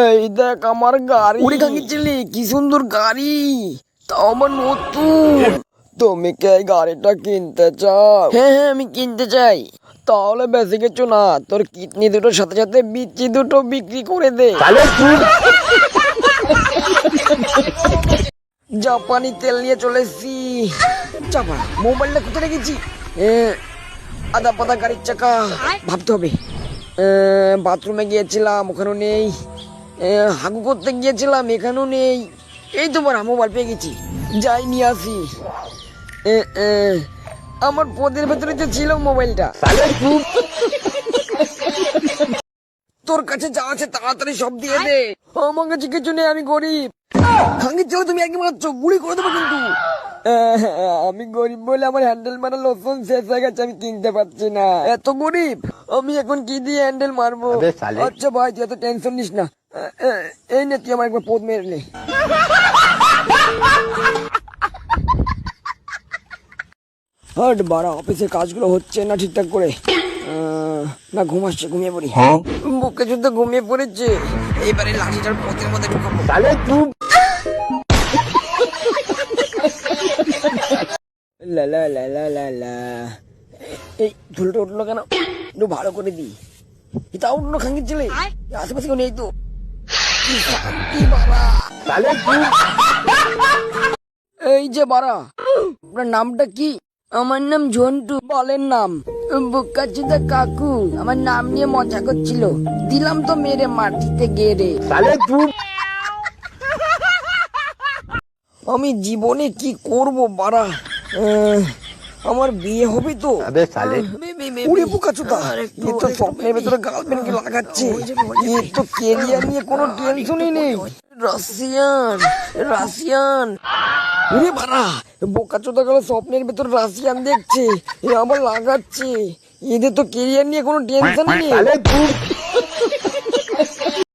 এই দেখ আমার গাড়ি। উড়ে খাঙ্গিছিলি কি সুন্দর গাড়ি। তাও আমার নতুন। তুমি কি এই গাড়িটা কিনতে চাও? হ্যাঁ হ্যাঁ আমি কিনতে চাই। তাহলে বেশি কিছু না তোর কিডনি দুটোর সাথে সাথে বিচি দুটো বিক্রি করে দে। জাপানি তেল নিয়ে চলে এসছি। চাপা মোবাইলটা কোথায় রেখেছি? আদা পাতা গাড়ির চাকা। ভাবতে হবে। বাথরুমে গিয়েছিলাম ওখানেও নেই। হাগু করতে গিয়েছিলাম এখানেও নেই। এই তো বড় মোবাইল পেয়ে গেছি। যাই নিয়ে আসি। আমার পদের ভেতরে যে ছিল মোবাইলটা তোর কাছে যা আছে তাড়াতাড়ি সব দিয়ে দে। আমার কাছে কিছু নেই আমি গরিব। খাঙ্গি চলে তুমি একই মারছো গুলি করে দেবো কিন্তু। আমি গরিব বলে আমার হ্যান্ডেল মারা লোসন শেষ হয়ে গেছে আমি কিনতে পারছি না। এত গরিব আমি এখন কি দিয়ে হ্যান্ডেল মারবো? আচ্ছা ভাই তুই এত টেনশন নিস না। এই নে তুই আমার একবার পোদ মেরে নে। হট বাড়া অফিসের কাজগুলো হচ্ছে না ঠিকঠাক করে? না ঘুমাচ্ছে ঘুমিয়ে পড়ি। বুকে যুদ্ধ ঘুমিয়ে পড়েছে। এইবারে লাঠিটার পথের মধ্যে ঢুকাবো। লা লা লা লা লা লা। এই ঝুলটা উঠল কেন? একটু ভালো করে দি এটা উঠল খাঙ্গির ছেলে। আশেপাশে কেউ নেই তো। এই যে বারা আপনার নামটা কি? আমার নাম ঝন্টু বলেন নাম। বুকাচুদা কাকু আমার নাম নিয়ে মজা করছিল। দিলাম তো মেরে মাটিতে গেড়ে। আমি জীবনে কি করব আহ, আমার বিয়ে হবে তো। উড়ে পোকাচোদা এ তো স্বপ্নের ভেতরে গার্লফ্রেন্ডকে লাগাচ্ছে। এ তো কেরিয়ার নিয়ে কোনো টেনশনই নেই। Russian Russian. উড়ে বাড়া বোকাচোদা গেল স্বপ্নের ভেতর রাশিয়ান দেখছে। এ আবার লাগাচ্ছে। এদের তো কেরিয়ার নিয়ে কোনো টেনশন নেই।